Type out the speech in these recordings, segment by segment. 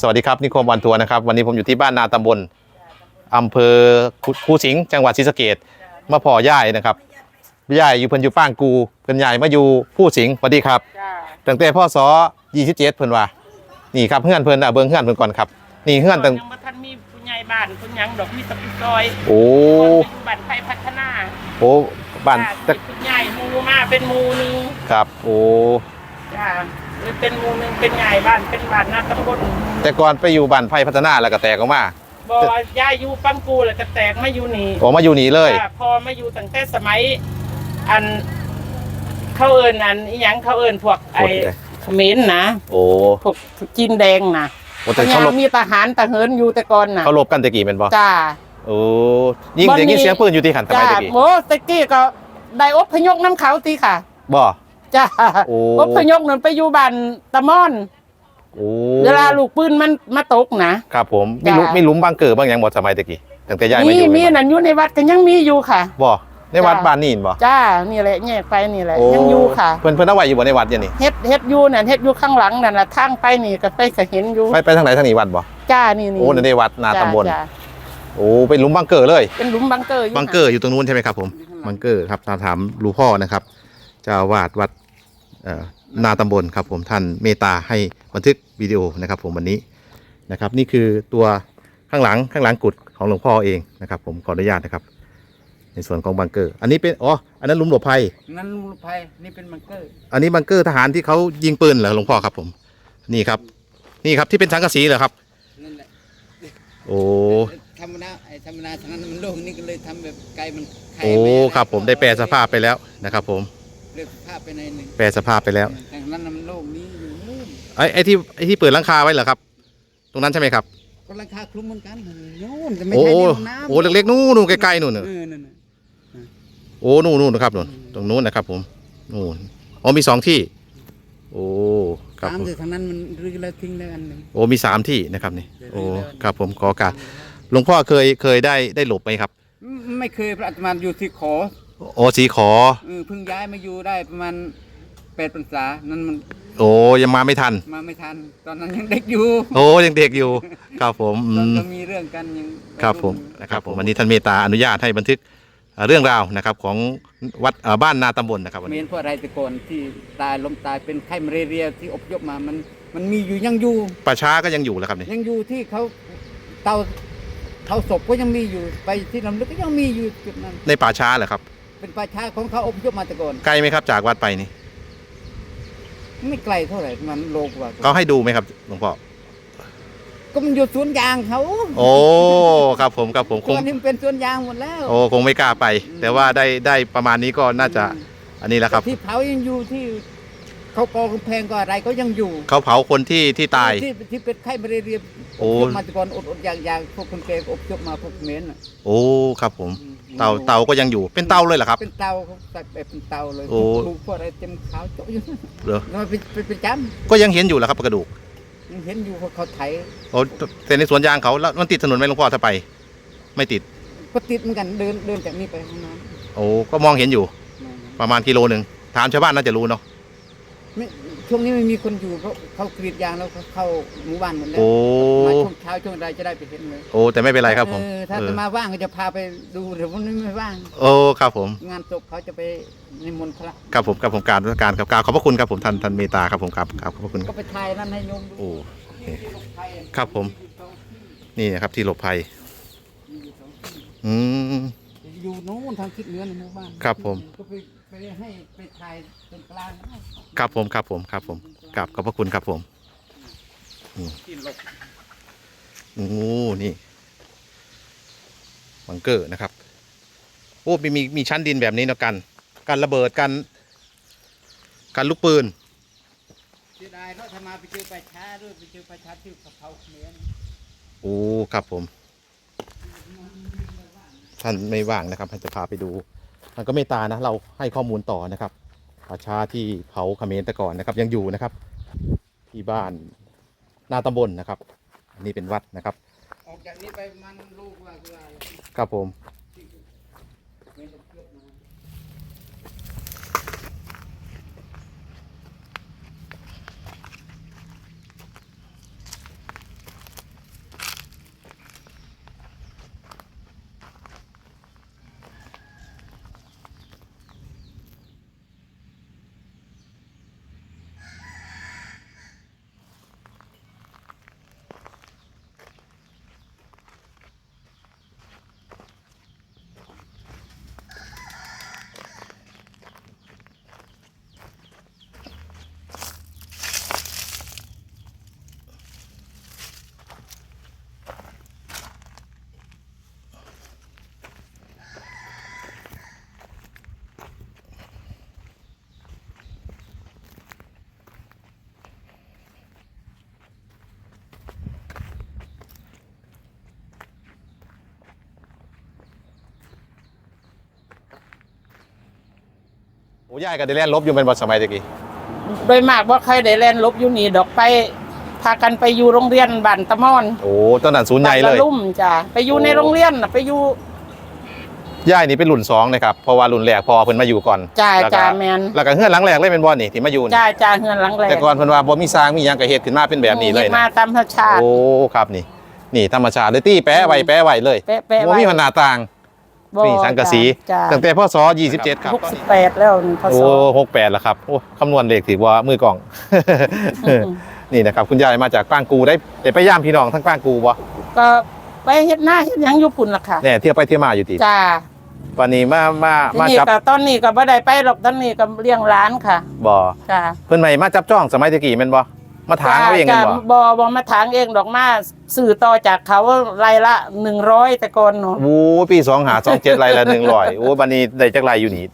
สวัสดีครับนิคมวันทัวร์นะครับวันนี้ผมอยู่ที่บ้านนาตำบลอำเภอคูสิงห์จังหวัดศรีสะเกดมาพ่อย่ายนะครับย่ายอยู่เพิ่นอยู่ป้างกูเพิ่นใหญ่มาอยู่ผู้สิงห์สวัสดีครับจ้าตั้งแต่พ่อสอ27เพิ่นว่านี่ครับเฮือนเพิ่นอะเบิ่งเฮือนเพิ่นก่อนครับนี่เฮือนตั้งยังบ่ทันมีผู้ใหญ่บ้านผู้หยังดอกมีแตะปิซอยโอ้คนปัจจุบันไทยพัฒนาโอ้บ้านจ้แต่มีผู้ใหญ่หมูมาเป็นหมูหนึงครับ โอ้จ้าหรือ เป็นหมูหนึงเป็นใหญ่บ้านเป็นบ้านหน้าตำบลแต่ก่อนไปอยู่บ้านไผ่พัฒนาแล้วก็แตกออกมาบ่ย้ายอยู่ปังกูแล้วก็แตกมาอยู่นี่ออกมาอยู่นี่เลยจ้าพอมาอยู่ตั้งแต่สมัย อัน เขาเอิ้นอันอีหยังเขาเอิ้นพวกไอ้เขมรนะโอ้พวกจีนแดงนะโอ้แต่เขาลบยังมีทหารทหารอยู่แต่ก่อนน่ะเขาลบกันตะกี้เป็นบ่จ้า โอ้ยิ่งบ่เสียงมียิ่งเสียงปืนอยู่ที่ขันสมัจ้ายตะกี้โมตะกี้ก็ได้อพยพน้ำเขาตีค่ะบ่ จ้าโอ้อพยพนั่นไปอยู่บ้านตะม่อน โอ้เวลาลูกปืนมันมาตกนะครับผมมีจ้ะหลุมมีหลุมบังเกิดบ้างยังบ่สมัยตะกี้ตั้งแต่ย้ายมาอมียู่มีแม่นบ่นั่นอยู่ในวัดก็ยังมีอยู่ค่ะบ่ในวัดจ้ะบ้านนี่บ่จ้านี่แหละแยกไปนี่แหละโอ้ยังอยู่ค่ะเพิ่นเพิ่นเอาไว้อยู่บ่ในวัดเนี่ยนี่เฮ็ดเฮ็ดอยู่นั่นเฮ็ดอยู่ข้างหลังนั่นน่ะทางไปนี่ก็ไปก็เห็นอยู่ไปไปทางไหนทางนี้วัดบ่จ้านี่นี่โอ้ในวัดนาจ้ตำบลจ้าโอ้เป็นหลุมบังเกิดเลย เป็นหลุมบังเกอร์อยู่บังเกอร์อยู่ตรงนู้นใช่ไหมครับผมบังเกอร์ครับถามถามหลูพ่อนะครับเจ้าอาวาดวัดเอ่อ นาตำบลครับผมท่านเมตตาให้บันทึกวิดีโอนะครับ ผมวันนี้นะครับ นี่คือตัวข้างหลังข้างหลังกุดของหลวงพ่อเองนะครับ ผมขออนุญาตนะครับ ในส่วนของบังเกอร์ อันนี้เป็นอ๋ออันนั้นหลุมหลบภัยนั่นลูกภัยนี่เป็นบังเกอร์อันนี้บังเกอร์ทหารที่เขายิงปืนเหรอหลวงพ่อครับผม นี่ครับ นี่ครับที่เป็นสังกะสีเหรอครับ นั่นแหละโอ้ธรรมดาไอ้ธรรมดาทางนั้นมันโล่งนี่ก็เลยทำแบบไกลมันไข่โอ้ไปอะไครับ ผมได้แปลสภาพไปแล้วนะครับ ผม เรียกสภาพไปในหนึ่งแปลสภาพไปแล้วทางนั้นน่ะมันโล่งนี่อยู่นู่นไอ้ไอ้ที่ไอ้ที่เปิดหลังคาไว้เหรอครับ ตรงนั้นใช่ไหมครับก็ราคาคลุ้มเหมือนกันนู่นแต่ไม่โอ้ใช่ในห้องน้ำโอ้เล็กๆนู่นนู่นใกล้ๆนู่นน่ะเออนั่นน่ะโอ้นู่นนู่นนะครับนู่นตรงนู้นนะครับ ผมนู่นอ๋อมีสองที่ โอ้ครับตามผม แต่ทางนั้นมันรื้อแล้วทิ้งแล้วอันหนึ่ง โอ้มีสามที่นะครับนี่เดี๋ยวโอ้เดี๋ยวครับผมขอโอกาสหลวงพ่อเคยเคยได้ได้หลบไหมครับ ไม่เคยพระอาตมาอยู่ที่ขอ โอ้สีขอ เออเพิ่งย้ายมาอยู่ได้ประมาณแปดพรรษานั้นมันโอ้ยังมาไม่ทัน มาไม่ทัน ตอนนั้นยังเด็กอยู่ โอ้ยังเด็กอยู่ ครับผมอืตอนมก็มีเรื่องกันยังครับผมนะครับผมวันนี้ท่านเมตตาอนุญาตให้บันทึกเอ่อเรื่องราวนะครับของวัดเอ่อบ้านนาตำบลนะครับวันเมนี้นเพราะอะไรแต่ก่อนที่ตายล้มตายเป็นไข้มาเรียที่อพยพมามันมันมีอยู่ยังอยู่ ป่าช้าก็ยังอยู่แล้วครับนี่ยังอยู่ที่เขาเตาเตาศพก็ยังมีอยู่ไปที่ลำลึกก็ยังมีอยู่จุดนั้นในป่าช้าเหรอครับ เป็นป่าช้าของเขาอพยพมาแต่ก่อนไกลไหมครับจากวัดไปนี่ไม่ไกลเท่าไหร่ประมันโลกว่าเขาให้ดูไหมครับหลวงพ่อก็มันอยู่สวนยางเขา โอ้ครับผมครับผมคตังวนี้มันเป็นสวนยางหมดแล้วโอ้คงไม่กล้าไป แต่ว่าได้ได้ประมาณนี้ก็น่าจะอันนี้แหละครับ ที่เผายังอยู่ที่เขากองกำแพงก็อะไรก็ยังอยู่ เขาเผาคนที่ที่ตายที่ที่เป็นไข้มาเรียโอ้อพยพมาแต่ก่อนอดอดอยากอยากพวกคนแก่ก็อพยพมาพวกเขมรน่ะโอ้ครับผม เตาเตาก็ยังอยู่เป็นเตาเลยเหรอครับ เป็นเตาเขาใส่แบบเป็นเตาเลยโอ้ ถูกพวกอะไรเต็มขาวโจ๊ะอยู่เหรอแล้วมันเป็นเป็นประจก็ยังเห็นอยู่แหล้วครับกระดูกำยังเห็นอยู่เขาเขาไถโอ้แต่ในสวนยางเขาแล้วมันติดถนนไหมหลวงพ่อถ้าไป ไม่ติด ก็ติดเหมือนกันเดินเดินจากนี้ไปห้องน้โอ้ก็มองเห็นอยู่ำประมาณกิโลหนึ่งถามชาวบ้านน่าจะรู้เนาะไม่ ช่วงนี้ไม่มีคนอยู่เขาเขากรีดยางแล้วเขาเข้าหมู่บ้านหมดแล้วโอ้ มาช่วงเช้าช่วงใดจะได้ไปเห็นเลยโอ้แต่ไม่เป็นไรครับผมเออถ้าเออจะมาว่างก็จะพาไปดูแต่วันนี้ไม่ว่าง โอ้ครับผม งานศพเขาจะไปนิมนต์พระครับผมครับผมการราชการครับกราบขอบพระคุณครับผมท่านท่านเมตตาครับผมครับครับขอบพระคุณคก็รับไปถ่ายนั่นให้โยมดูโอ้ครับผม นี่นะครับที่หลบภัยอืม อยู่โน้นทางทิศเหนือในหมู่บ้านครับผม ก็ไป ไปให้ไปถ่ายตรงกลางนะครับผมครับผมครับผมกราบขอบพระคุณครับผมอืมที่หลบโอ้นี่บังเกอร์นะครับ โอ้มีมีมีชั้นดินแบบนี้เนาะกัน กันระเบิดกันกันลูกปืนเสียดายเนาะถ้ามาไปเจอประชาด้วยไปเจอประชาที่เขาเผาเขมรโอ้ครับผม ท่านไม่ว่างนะครับท่านจะพาไปดู ท่านก็เมตตานะเราให้ข้อมูลต่อนะครับป่าช้าที่เผาเขมรแต่ก่อนนะครับ ยังอยู่นะครับ ที่บ้านนาตำบลนะครับ อันนี้เป็นวัดนะครับ ออกจากนี้ไปประมันลูกว่าคืออะไรครับผมเขม โอ้ยายก็ได้เล่นลบอยู่เป็นบทสมัยตะกี้โดยมากว่าใครได้แล่นลบอยู่นี่ดอกไปพากันไปอยู่โรงเรียนบ้านตะมอนโอ้ตอนนั้นศูนย์ใหญ่เลยบ้านตะลุ่มจ้ะไปอยู่ในโรงเรียนน่ะไปอยู่ยายนี่เป็นรุ่นสองนะครับเพราะว่ารุ่นแรกพอเพิ่นมาอยู่ก่อนจ่าแล้วก็จ่าแมนแล้วก็เฮือนหลังแรกเลยเป็นบ่นี่ที่มาอยู่นี่จ่าจ่าเฮือนหลังแรกแต่ก่อนเพิ่นว่าบ่มีสร้างมีหยังก็เฮ็ดขึ้นมาเป็นแบบนี้เลยฮ็ดมานะตามธรรมชาติโอ้ครับนี่ นี่ธรรมชาติเลยตี้แปะไว้แปะไว้เลยแปะแปะบ่ไว้มีหน้าต่าง บ่นี่สังกะสีจ้าตั้งแต่พศ27 ครับ หกสิบแปดแล้วนี่พศ โอ้68แล้วครับ โอ้ คำนวณเลขถือว่ามือกล่อง นี่นะครับ คุณยายมาจากปางกูได้ได้ไปย่ามพี่น้องทั้งปางกูบ่ก็ไปเฮ็ดหน้าเฮ็ดหยังอยู่พุ่นล่ะค่ะแน่เที่ยวไปเที่ยวมาอยู่ติจ้าวันนี้มามาทีมานี้จับก็ตอนนี้ก็บ่ได้ไปหรอกตอนนี้ก็เลี้ยงร้านค่ะบ่จ้าเพิ่นใหม่มาจับจ้องสมัยตะกี้แม่นบ่ มาถางเอาเองกันบ่บ่บ่มาถางเองดอกมาสื่อต่อจากเขารายละ100แต่ก่อนเนาะโอ้ปี2 5 2 7ไรละ100โอ้บัดนี้ได้จักไรอยู่นี่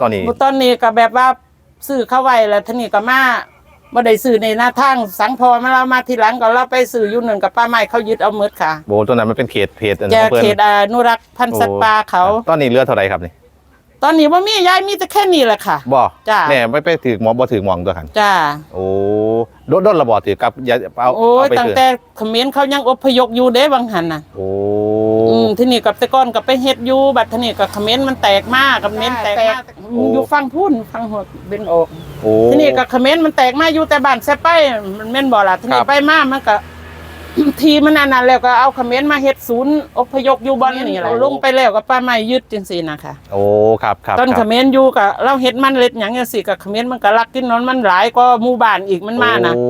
ตอนนี้ตอนนี้ก็แบบว่าซื้อเข้าไว้แล้วทีนี้ก็มาบ่ได้ซื้อในหน้าทางสังพอมาเรามาทีหลังก็เราไปซื้ออยู่หนึ่งกับป้าไม้เขายึดเอาหมืดค่ะโบตัวนั้นมันเป็นเขตเขตอันแกของเพิ่นเขตอนุรักษ์พันธุ์สัตว์ป่าเขา ตอนนี้เหลือเท่าไหร่ครับนี่ตอนนี้ว่ามียายมีแต่แค่นี้แหละค่ะบ่จ้ะแน่ไม่ไปถือหมอบ่ถือหมองตัวหันจ้าโอ้ รถรถระบอถือกับอย่าเอาโอ้ยเอาไปตั้งเถแต่อะเขมรเขายังอพยพอยู่เด้บางหันน่ะ โอ้อืมที่นี่กับแต่ก่อนกับไปเฮ็ดอยู่บัดทีนี้กับเขมรมันแตกมากกับเขมรแตกมากอยู่ฟังพุ่นฟังหัวเบนออก โอ้ ทีนี้กับเขมรมันแตกมาอยู่แต่บ้านแซไปมันแม่นบ่ล่ะทีนี้ครับ ไปมามันก็ ทีมันอันนั้นแล้วก็เอาเขมรมาเฮ็ดศูนย์อพยพอยู่บ่อนนี่แหละลงไปแล้วก็ป้าไม้ยึดจังซี่นะคะโอ้ครับครับต้นคเขรับมรอยู่กับเราเฮ็ดมันเล็ดหยังจังซี่กับเขมรมันก็รักกินนอนมันหลายกว่าหมู่บ้านอีกมันมานะโอ้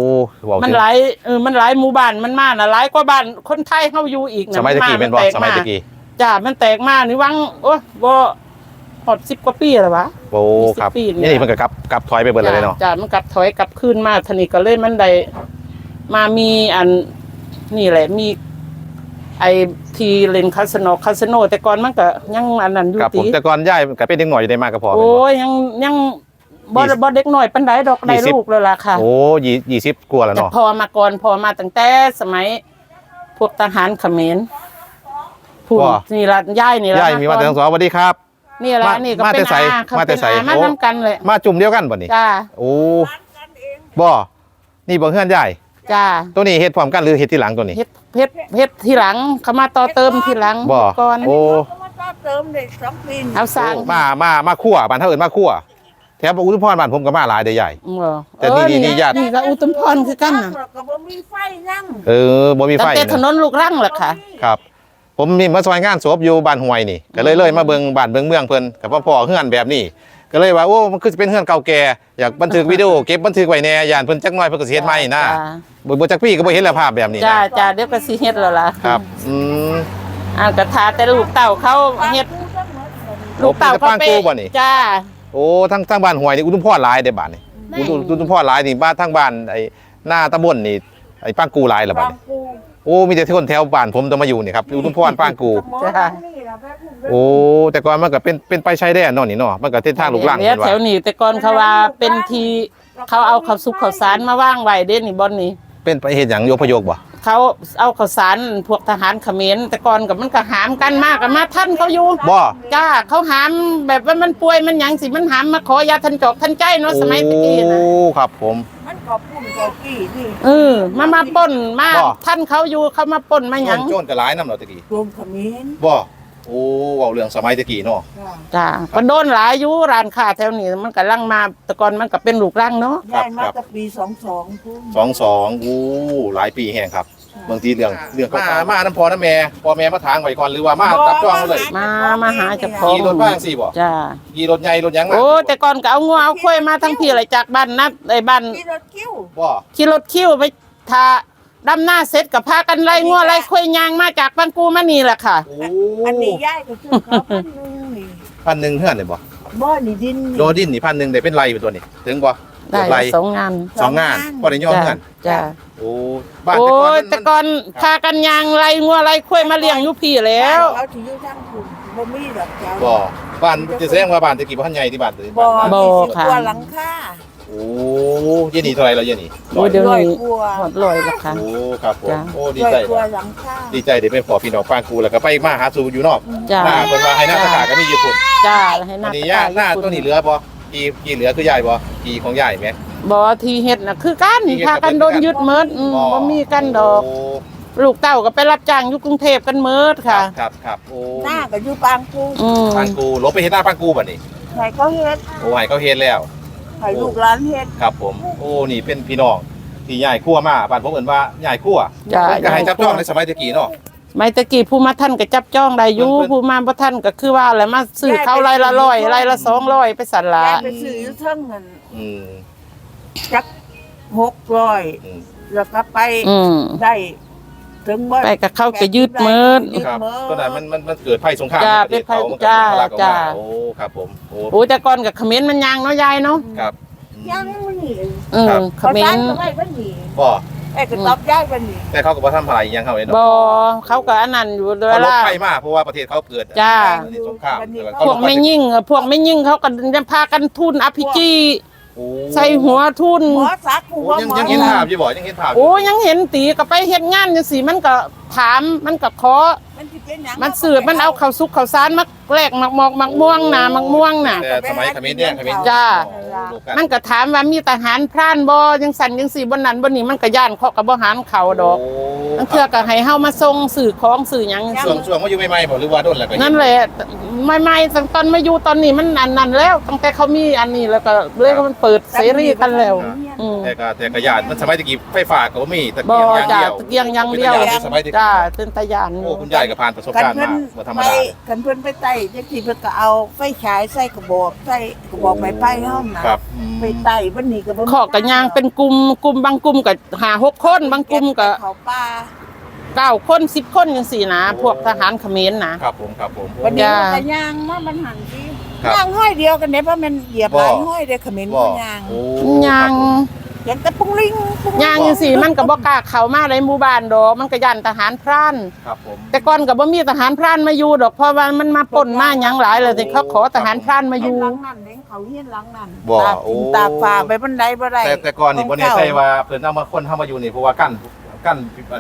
ว้าวมันถึงหลายเออมันหลายหมู่บ้านมันมานะหลายกว่าบ้านคนไทยเฮาอยู่อีกนะสมัยตะกี้เป็นบ่แตสมัยตะกี้จ้ามันแตกมานี่วังโอ้บ่ฮอด10กว่าปีแล้ววะโอ้ครับ20ปีนี่นี่มันก็กลับกลับถอยไปเบิดเลยเนาะจ้ามันกลับถอยกลับคืนมาทนี้ก็เลยมันได้มามีอัน นี่แหละมี ไอทีเล่นคาสโนคาสโน แต่ก่อนมันก็ยังอันนั้นอยู่ครับผมติแต่ก่อนย่ายก็เป็นเด็กหน่อยอยู่ได้มากก็พอโอ้ยยังยังบ่ยี่สิบบ่เด็กน้อยปานใดดอกได้ยี่สิบ ลูกแล้วล่ะค่ะ โอ้ยี่ยี่สิบกว่าแล้วแต่เนาะพอมาก่อนพอมาตั้งแต่สมัย พวกทหารเขมรพูดนี่ละย่ายนี่ละย่ายมีมาแต่ทั้งสองสวัสดีครับ นี่ละมานี่ก็มาเป็นแต่ไสอาเขามาแต่เป็นไสอามาโอ้นํกันเลยมาจุ่มเดียวกันบ่นี่จ้าโอ้บ่นี่บ่เฮือนย่าย จ้าตัวนี้เฮ็ดพร้อมกันหรือเฮ็ดทีหลังตัวนี้ เฮ็ดเฮ็ดเฮ็ดทีหลังเขามาต่อเติมทีหลังบ่ ก่อนโอ้ ก็มาต่อเติมได้สองปีเอาสร้างมามามาคั่วบ้านเฮาเอิ้นมาคั่วแถวอุทุมพรบ้านผมก็มาหลายเด้อใหญ่ บ่แต่นี่เออนี่นี่ญาติ นี่ก็อุตุมพรคือกันน่ะก็บ่มีไฟนั่งเออบ่มีตั้ไฟงแต่ถนนะนลูกรังแหละค่ะ ครับ ผมมีมาซอยงานศพอยู่บ้านห้วยนี่ก็เลยเลยมาเบิ่งบ้านเบิ่งเมืองเพิ่นกับพ่อพ่อเฮือนแบบนี้ ก็เลยว่าโอ้มันคือสิเป็นเฮือนเก่าแก่อยากบันทึกวิดีโอเก็บบันทึกไว้แน่ย่านเพิ่นจักหน่อยเพิ่นก็สิเฮ็ดใหม่นะจ้าบ่บ่จักพี่ก็บ่เห็นแล้วภาพแบบนี้จ้านะจ้าเดี๋ยวก็สิเฮ็ดแล้วล่ะครับอืม อ่ากระทาแต่ลูกเต่าเขาเฮ็ดลูกเต่าโอ้เขาเป็นไปปางกูบ่นี่ จ้า โอ้ทั้งทั้งบ้านห้วยนี่อุทุมพรหลายเด้บ้านนี่อุทุมอุทุมพรหลายนี่บ้านทั้งบ้านไอ้หน้าตำบลนี่ไอ้ปางกูหลายละบัดบางนี้ปูโอ้มีแต่คนแถวบ้านผมต้องมาอยู่นี่ครับอุทุมพรปางกู จ้า โอ้แต่ก่อนมันก็เป็นเป็นไปใช้ได้เนาะนี่เนาะมันก็เส้นทางลูกหลังเดี๋ยวเห็นแถว่าวนี้แต่ก่อนเขาว่าเป็นทีเขาเอาข้าวสุกข้าวสารมาว่างไว้เด้นี่บ่อนนี้เป็นไปเฮ็ดหยังโยพยพบ่เขาเอาข้าวสารพวกทหารเขมรแต่ก่อนกับมันก็หามกันมากกับมาท่านเขาอยู่บ่จ้าเขาหามแบบว่ามันป่วยมันหยังสิมันหามมาขอยาทันจอกทันใจเนาะสมัยตะกี้นะโอ้ครับผมมันก็ปุ่นก็กี่นี่เออมามาป่นมาบ่ท่านเขาอยู่เขามาป่นมาหยังโจรก็หลายนำเนาะตะกี้รวมขมิ้นบ่ โอ้เว้าเรื่องสมัยตะกี้เนาะจ้าก็โดนหลายอยู่ร้านค้าแถวนี้มันก็ลังมาแต่ก่อนมันก็เป็นลูกรังเนาะได้มาตั้งปีสองสองพุ่น22โอ้หลายปีแฮงครับบางทีเรื่องเรื่องมามาน้ำพ่อน้ำแม่พ่อแม่มาทางไว้ก่อนหรือว่ามาตับจ้องมาเลยมามาหาเจ้าของขี่รถบ้างสิบ่จ้าขี่รถใหญ่รถหยังมาโอ้แต่ก่อนก็เอางัวเอาควายมาทั้งพี่เลยจากบ้านนัดไอ้บ้านที่รถคิ้วบ่ขี่รถคิ้วไปทา ดำหน้าเสร็จกับพากันไล่งัวไล่ควายยางมาจากบ้านกูมานี่แหละค่ะ โอ้อันนี้ย่ายก็ซื้อเขาพันหนึงนี่พันหนึ่งเท่านั้นเลยบ่บ่อนี่ดินโลดินนี่พันหนึ่งได้เป็นไรอยู่ตัวนี้ถึงบ่ได้ไรสองงานสองงานบ่ได้ย่อมจ้าเงินจ้าโอ้บ้านโอ้แต่ก่อนยมันแต่ก่อนพากันยางไล่งัวไล่ควายมาเลี้ยงอยู่พี่แล้ว เอาที่อยู่ทางพุ่นบ่มีดอกเจ้าบ่บ้านจะแสดงว่าบ้านตะกี้บ่ทันใหญ่ที่บ้านตัวนี้บ่บ่มีสิบค่ะ กว่าหลังคา โอ้เยนี่เท่าไหร่แล้วเยนี่โอ้ยเดี๋ยวร้อยนี้กว่าหอดลอยละค่ะ โอ้ครับผมจ้ะ โอ้ดีร้อยใจกว่าหลังคาดีใจเดี๋ยวไปขอพี่น้องฟางกูแล้วก็ไปมาหาสู่อยู่นอกจ้าหน้าเพิ่นว่าให้หน้าตะขาก็มีอยู่พุ่นจ้าให้หอัน้านนี้ย่าหน้าตัวนี้เหลือบ่ที่ที่เหลือคือยายบ่ที่ของยายไหม บ่ที่เฮ็ดน่ะคือกันที่เฮ็ดพากันโดนยึดเมิดอืมบ่มีกันดอก โลูกเต้าก็ไปรับจ้างอยู่กรุงเทพกันเมิดค่ะ ครับครับโอ้หน้าก็อยู่ปางกูอืม ปังกูลบไปเฮ็ดหน้าปังกูบัดนี้ใครเขาเฮ็ดโอ้ให้เขาเฮ็ดแล้ว ใครลูกหลานเฮ็ด ครับผม โอ้ นี่เป็นพี่น้องที่ยายคั่วมาบ้านผมเอิ้นว่ายายคั่วจ้ะ ก็ให้จับจ้องในสมัยตะกี้เนาะ ไม่ตะกี้ผู้มาท่านก็จับจ้องได้อยู่เพิ่นผู้มาบ่ท่านก็คือว่าแหละมาซื้อเขารายละร้อยรายละ200ไปสั่นละยายไปซื้ออยู่เทิงเงินอืมจักหกร้อยอืมแล้วก็ไปอืมได้ ถึงบ่ไปกับเขาก็ยืดเมิดครับก็นั้นมันมันมันเกิดภัยสงครามจ้ะในประเทศเขาเป็นภัยมันก็จ้ะทะลักออกจ้ะมาโอ้ครับผมโอ้โอ้แต่ก่อนกับเขมรมันยางเนาะยายเนาะครับ ยังมันนี่อืครัมบ เขเขามตายรก็ได้บันนี่บ่ไอ้ก็ตอบย้ายบันนี่แต่เขาก็บ่ทำอะไรอิหยังเขาเองเนาะบ่เขาก็อันนั้นอยู่เวเขาลบลา ภัยมาเพราะว่าประเทศเขาเกิดจ้ะในสงครามแต่าพวกไม่ยิ่งอะพวกไม่ยิ่งเขาก็จะพากันทุนอภิจี โอ้ใส่หัวทุน หมอสักหัโอ้วยังหมอยังเห็นภาพอยู่บ่ยังเห็นภาพอยู่โอ้ยังเห็นตีก็ไปเฮ็ดงานจังซี่มันก็ถามมันก็ขอ มันสิเป็นหยังมันสืบมันเอาข้าวสุกข้าวสารมาแลกหมักหมอกหมักม่วงน่ะหมักม่วงน่ะ แต่สมัยเขมรเนี่ยเขมรจ้ะโอ้ลูกกันมันก็ถามว่ามีทหารพรานบ่จังสั่นจังสี่บนนั้นบนนี้มันก็ย่านเขาก็บ่หารเขาดอกโนั่นเทื่อก็ให้เฮามาส่งสื่อของสื่อหยังจังช่วงซี่ช่วงว่าอยู่ใหม่ๆบ่หรือว่าโดนแล้วก็เห็นั่นแหละ ไม่ไม่ตั้งตอนมาอยู่ตอนนี้มันอันนั้นแล้วตั้งแต่เขามีอันนี้แล้วก็เลยก็มันเปิดเสรีกันแล้วอืมแต่ก็แต่ก็ยานมันสมัยตะกี้ไฟฟ้าก็บ่มีตะบ่เกียงอย่างจ้าเดียวตะเกียงอยังเดียวเป็นตะยานในสมัยตะกี้จ้าเป็นตะยานโอ้คุณยายก็ผ่านประสบกันการณ์เพิ่มานบ่ธรรมไปดา กันเพิ่นไปไต่จังซี่เพิ่นก็เอาไฟฉายใส่กระบอกใส่กระบอกไม้ไผ่เฮานะครับอืม ไปไต่บันนี่ก็บ่มีขอกกะยางเป็นกลุ่มกลุ่มบางกลุ่มก็หาหกคนบางกลุ่มก็เขาป่า เก้าคนสิบคนจังซี่นะ พวกทหารเขมรนะ ครับผมครับผมวันนี้จ้ามันก็ย่างมามันหันสิครับย่างห้อยเดียวกันเนี่ยเพราะมันเหยียบหลายบ่ ห้อยเด้อเขมิ้นบ่มันย่างโอ้ยางอย่างแต่ปุ้งลิงปุ้งลิงยางจังซี่มันก็บ่กล้าเข้ามาในหมู่บ้านดอกมันก็ย่านทหารพราน ครับผมแต่ก่อนก็บ่มีทหารพรานมาอยู่ดอกเพราะว่ามันมาปล้นมาหยังหลายเลยที่เขาขอทหารพรานมาอยู่ หลังนั่นเด้เขาเฮียนหลังนั่นบ่ตากโอ้ตากฟ้าไปบันไดบ่ได้แต่แต่ก่อนนี่บ่แน่ใจว่าเพิ่นเอามาคนเข้ามาอยู่นี่เพราะว่ากั้น กั้น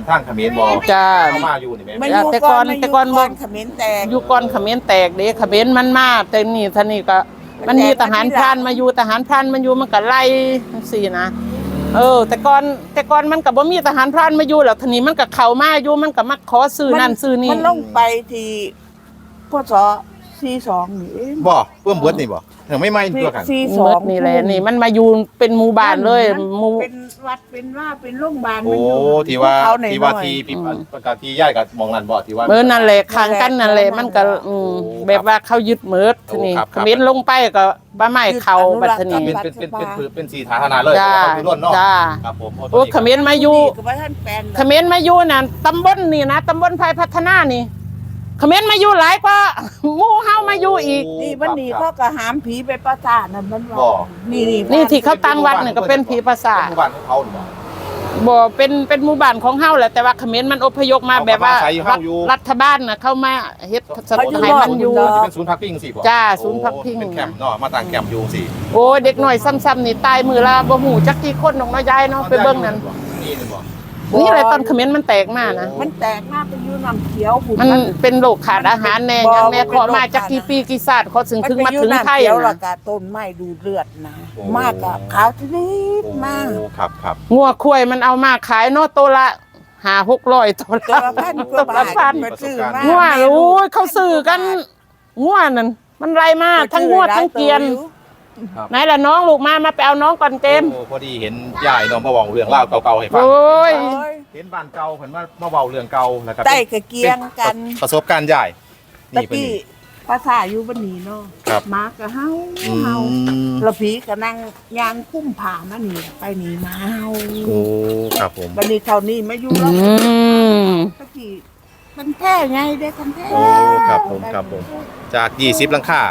ทางเขมรบ่จ้า เข้ามาอยู่นี่แม่มาแม่อยู่แต่ก่ก่ออนนมาแต่ก่อนบ่ เขมิ้นแตก อยู่ก่อนเขมรแตกเด้เขมรมันมาแต่นี่ท่านี่ก็ มันมีทหารพรานมาอยู่ทหารพรานมาอยู่มันก็ไล่จังซี่นะเออ แต่ก่อนแต่ก่อนมันก็บ่มีทหารพรานมาอยู่แล้วทีนี้มันก็เข้ามาอยู่มันก็มาขอซื้อนั่นซื้อนี่ มันลงไปที่พศ 42นี่เองบ่เพิ่มเบิดนี่บ่ยังไม่ไหม้ตัวกัน42เมิดนี่แหละนี่มันมาอยู่เป็นหมู่บ้านเลยหมู่ เป็นวัดเป็นว่าเป็นโรงพยาบาลโอ้ มันอยู่ที่ว่า ภูเขหน่อยๆที่ว่าที่พี่ประกาศที่ย้ายกับมองนั่นบ่ที่ว่า เมื่อนั่นแหละข้างกันนั่นแหละมันก็อืมโอ้แบบว่าเขายึดเมิดทีนี้โอ้ครับเขมรลงไปก็บ้าไม้เขาบัดทีอ่านี้เป็นเป็นเป็นเป็นเป็นสีฐาธนาเลยจ้าเพราะว่าเขาอยู่ร่นเนาะจ้าครับผมโอ้เขมรมาอยู่นี่ก็บ่ทันแปลนเขมรมาอยู่น่ะตำบลนี่นะตำบลไผ่พัฒนานี่ เขมรมาอยู่หลายกว่าหมู่เฮามาอยู่อีก นี่วันนี้เขาก็หามผีไปประสาทนั่นมันว่าบ่นี่นี่นี่ที่เขาตั้งวัดเนี่ยก็เป็นผีประสาทเป็นหมู่บ้านของเขาหรือเปล่าบ่เป็นเป็นหมู่บ้านของเฮาแหละแต่ว่าเขมรมันอพยพมาเขาก็แบบว่ามาอาศัยอยู่เฮาอยู่รัฐบาลน่ะเข้ามาเฮ็ดสถานให้มันอยู่ที่เป็นศูนย์พักพิงสิบ่จ้าศูนย์พักพิงโอ้เป็นแคมป์เนาะมาตั้งแคมป์อยู่สิโอ้ยเด็กหน่อยซ้ำๆนี่ตายมือละบ่หูจักกี่คนดอกเนาะยายเนาะไปเบิ่งนั่นนี่นี่บ่ นี่แหละตอนเขมรมันแตกมานะ มันแตกมากไปอยู่น้ำเขียวผุมันเป็นโรคขาดอาหารแน่ยังแม่ขอมาจากกี่ปีกี่ศาสตร์เขาถึงถึงมาถึงไทยเขียวนะและกะต้นไม้ดูดเลือดนะ มากกับขาวที่นี่มากโอ้ครับครับงัวควายมันเอามาขายเนาะตัวละหาหกร้อยตัวตัวละละพันกว่าบาทพันไปซื้อมางัวโอ้ยเขาซื้อกันงัวนั่นมันไรมากทั้งงัวทั้งเกวียน ไหนล่ะน้องลูกมามาไปเอาน้องก่อนเกมโอ้พอดีเห็นยายเนาะมาเว้าเรื่องเล่าวเก่าๆให้ฟังโอ้ยโอ้ย เห็นบ้านเก่าเพิ่นว่ามาเว้าเรื่องเก่าแล้วก็เป็นได้กับเกียงกันประสบการณ์ยายตะนี่เป็นกี้ภาษาอยู่บันนี้เนาะครับมากะเฮาอืเฮามแล้วผีก็นั่งยานคุ้มผ่ามานี่ไปนี่มาเฮาโอ้ครับผม บันนี้เขานี่มาอยู่อืแล้วมตะกี้ มันแท้ไงเด้คันแท้โอ้ครับผมครับผม จาก 20หลังคา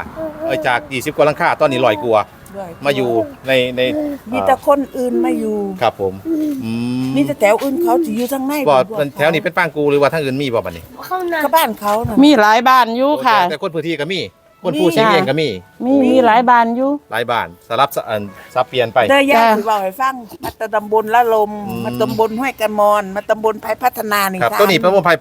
เอ้ยจาก 20กว่าหลังคาตอนนี้100กว่าด้วยมาอยู่ในในมีแต่คนอื่นมาอยู่ครับผมอืมมีแต่แถวอื่นเขาจะอยู่ทางในบ่พวกแถวนี้เป็นปางกูหรือว่าทางอื่นมีบ่บัดนี้ก็บ้านเขาน่ะมีหลายบ้านอยู่ค่ะ แต่คนพื้นที่ก็มี คนผู้มีเสียงเองก็มี มีมีหลายบ้านอยู่หลายบ้านสลับสะอันสับเปลี่ยนไปเด้อย่าจ้ะสิบอกให้ฟังมาตำบลละลมอืมมาตำบลห้วยกระมอน มาตำบลไผ่พัฒนานี่ครับสามตัวนี้เป็นบ่ไผ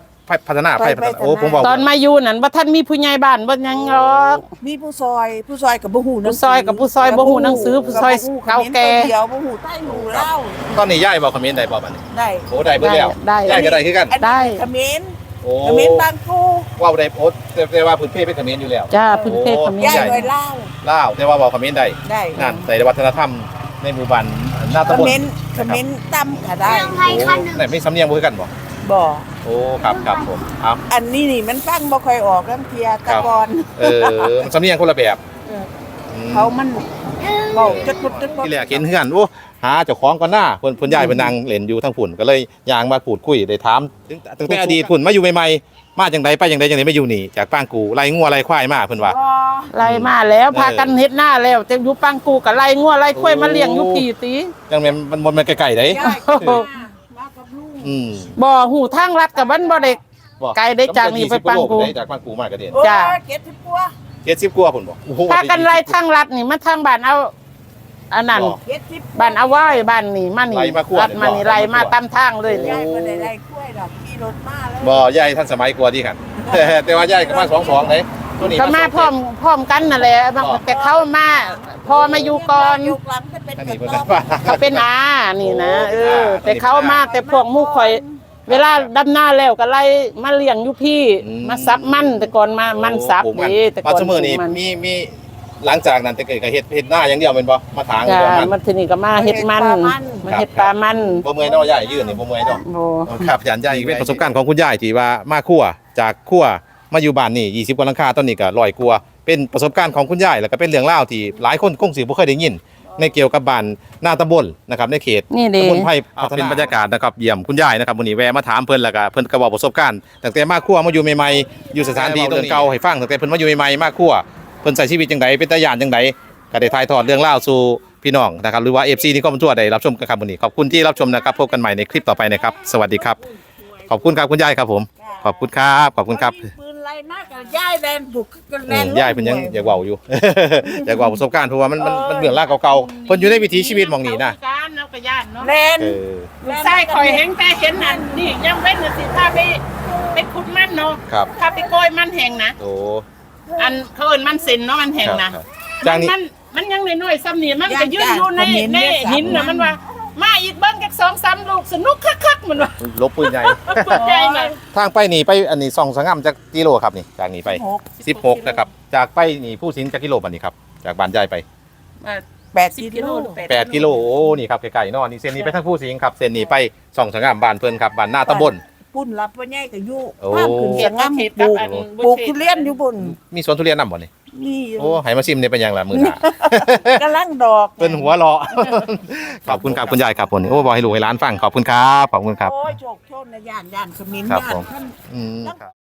พัฒนาไฟพัฒนาโอ้ผมบอกตอนมาอยู่นั่นบ่ทันมีผู้ใหญ่บ้านบ่หยังหรอกมีผู้ซอยผู้ซอยกับบ่ฮู้หนังผู้ซอยกับผู้ซอยบ่ฮู้หนังสือผู้ซอยเก่าแก่เดียวบ่ฮู้ใต้หูเล่าตอนนี้ย่ายบอกคอมเมนต์ได้บอกมันได้โอ้ได้เบิ่แล้วได้ย่ายก็ได้คือกันอันได้นี้เขมิ้นโอ้เขมิ้นบางกูว่าได้โพสต์แต่แต่ว่าพื้นเพเป็นคอมเมนต์อยู่แล้วจ้าพื้นเพเขมรย่ายไว้เล่าลาวแต่ว่าบอกคอมเมนต์ได้ได้นั่นใส่วัฒนธรรมในหมู่บ้านหน้าเขตำบลมิ้นเขมิ้นตั้มก็ได้โอ้ไหนไม่สำเนียงบ่คือกันบ่ บ่โอ้ครับครับผมเอาอันนี้นี่มันฟังบ่ค่อยออกลำเทียแตะกอนเออมันสำเนียงคนละแบบเอออืมเขามันเว้าจัดพุดจัดพุดที่แรกเห็นเฮือนโอ้หาเจ้าของก่อนหน้าเพิ่นเพิ่นย้ายไปนั่งเล่นอยู่ทางฝุ่นก็เลยย่างมาพูดคุยได้ถามถึงตั้งแต่อดีตฝุ่นมาอยู่ใหม่ๆมาจังไดไปจังไดจังไดมาอยู่นี่จากปางกูไล่งัวไล่ควายมาเพิ่นว่าไล่มาแล้วพากันเฮ็ดหน้าแล้วจะอยู่ปังกูก็ไล่งัวไล่ควายมาเลี้ยงอยู่พี่ติจังแม่นมันมันมันไกลๆได้ อืมบ่หูทางลัดกับมันบ่ได้บ่ไกลได้จากนี่ไปปางกู ได้จากปางกูมากระเด็นโอ้ยจ้ะเก็บสิปัว70กว่าพุ่นบ่โอ้โหพากันไล่ทางลัดนี่มาทางบ้านเอาอันนั้นบ่เก็บสิปัวบ้านเอาไว้บ้านนี่มานี่ไล่มาขวดลัดมานี่บ่ไล่มาไล่มาขวดตามทางเลยเลยย่ายบ่ได้ไล่กล้วยดอกขี่รถมาเลยบ่ใหญ่ท่านสมัยกว่าดีกัน แต่ว่าใหญ่ก็มา22เด้ ตัวนี้ก็มาพร้อมพร้อมกันนั่นแหละบางแต่เขามาพอมาอยู่ก่อนยุคหลังจะเป็นอันกนี้ระเพิ่นต๊อบว่าเขาเป็นอานี่นะเอออ่าแต่เขามาแต่พวกหมู่ข่อย เวลาดำหน้าแล้วก็ไล่มาเลี้ยงอยู่พี่อืมมาซับมันแต่ก่อนมามันซับปลูกมันเด้แต่ก่มาอนเสมอนี้ปลูกมัน มีมีหลังจากนั้นแต่เกิดก็เฮ็ดเฮ็ดหน้าอย่างเดียวแม่นบ่มาถางจ้าบ่มันมาทีนี้ก็มาเฮ็ดมันมาเฮ็ดปลามันบ่เมื่อยเนาะยายยืนนี่บ่เมื่อยเนาะโอ้ ครับยันยายอีกเป็นประสบการณ์ของคุณยายที่ว่ามาครัวจากครัว มาอยู่บ้านนี่20กว่าหลังคาตอนนี้ก็100กว่าเป็นประสบการณ์ของคุณยายแล้วก็เป็นเรื่องเล่าวที่หลายคนคงสิบ่เคยได้ยิน ในเกี่ยวกับบ้านหน้าตำบลนะครับในเขต นี่เด้ตำบลไผ่พัฒนาเป็นบรรยากาศนะครับเยี่ยมคุณยายนะครับวันนี้แวะมาถามเพิ่นแล้วก็เพิ่นก็บอกประสบการณ์ตั้งแต่มาครัวมาอยู่ใหม่ๆอยู่สถานที่ตรงเก่าให้ฟังตั้งแต่เพิ่นมาอยู่ใหม่ๆมาครัวเพิ่นใช้ชีวิตจังไดเป็นตาย่านจังไดก็ได้ถ่ายทอดเรื่องราวสู่พี่น้องนะครับหรือว่า FC ที่เข้ามาทั่วได้รับชมกันครับวันนี้ขอบคุณที่รับชมนะครับพบกันใหม่ในคลิปต่อไปนะครับ สวัสดีครับ ขอบคุณครับคุณยายครับผม ขอบคุณครับขอบคุณครับมีปืนไร มากกับย่ายแลนบุกกันอืแลนมยายเพิ่นยังอยากเว้าอยู่ อยากเว้าประสบการณ์เพราะว่ามันมันมันเรื่องราวเก่าๆเพิ่นอยู่ในวิถีชีวิตหมองนี้นะการเนาะก็ย่านเนาะแลนเออลูกชายข่อยเห็นแต่เห็นอันนี่ยังเว้นน่ะสิถ้าไปไปขุดมันเนาะครับ ถ้าไปโกยมันแห้งนะโอ้อันเขาเอิ้นมันเส้นเนาะมันแห้งครับนะ ครับจากนี้ มันมันยังน้อยๆซ้ำนี่มันก็ยืนอยู่ในในหินน่ะมันว่า มาอีกเบิ่งจักสองสามลูกสนุกคักๆมันว่าลบปืนใหญ่ ปืนใหญ่น่ะทางไปนี่ไปอันนี้ส่องสังงามจากกิโลครับนี่จากนี้ไป 16นะครับจากไปนี่ผู้สินจากกิโลบัดนี้ครับจากบ้านใหญ่ไปแปดสิบกิกิโลโล8กิโลโอ้นี่ครับไกลๆเนาะนี่เส้นนี้ไปทางผู้สิงครับเส้นนี้ไปส่องสังงามบ้านเพิ่นครับบ้านหน้าตำบล ปุ่นรับว่าใหญ่ก็อยู่โอ้าพขึ้นสงามปลูกปลูกทุเรียนอยู่บนมีสวนทุเรียนนํบ่นี่มีโอ้หายมาซิมเนี่ยเป็นอย่างล่ะมือหนากำลังดอกเป็นหัวรอ ขอบคุณครับคุณยายครับผมโอ้บอกให้ลูกให้ล้านฟังขอบคุณครับขอบคุณครับ โอ้โชคโชนนย่านย่านขมิ้นครับย่านผม ท่าน อืมครับ